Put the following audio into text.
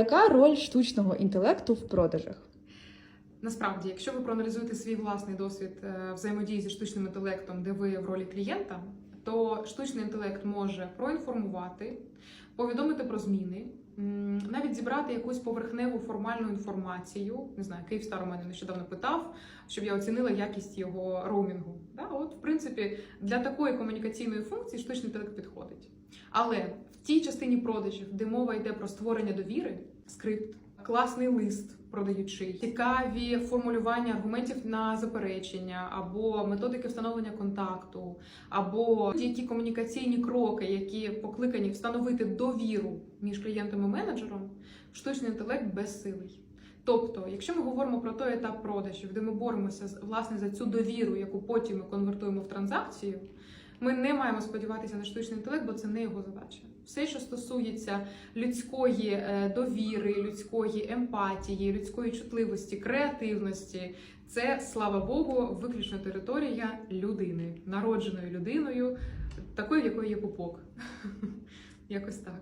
Яка роль штучного інтелекту в продажах? Насправді, якщо ви проаналізуєте свій власний досвід е, взаємодії зі штучним інтелектом, де ви в ролі клієнта, то штучний інтелект може проінформувати, повідомити про зміни, навіть зібрати якусь поверхневу формальну інформацію. Не знаю, Київстар у мене нещодавно питав, щоб я оцінила якість його роумінгу. От, в принципі, для такої комунікаційної функції штучний інтелект підходить. Але в тій частині продажів, де мова йде про створення довіри, скрипт, класний лист продаючий, цікаві формулювання аргументів на заперечення, або методики встановлення контакту, або ті комунікаційні кроки, які покликані встановити довіру між клієнтом і менеджером, штучний інтелект безсилий. Тобто, якщо ми говоримо про той етап продажів, де ми боремося власне за цю довіру, яку потім ми конвертуємо в транзакцію, ми не маємо сподіватися на штучний інтелект, бо це не його задача. Все, що стосується людської е, довіри, людської емпатії, людської чутливості, креативності, це слава Богу, виключно територія людини, народженою людиною, такою, в якої є пупок. Якось так.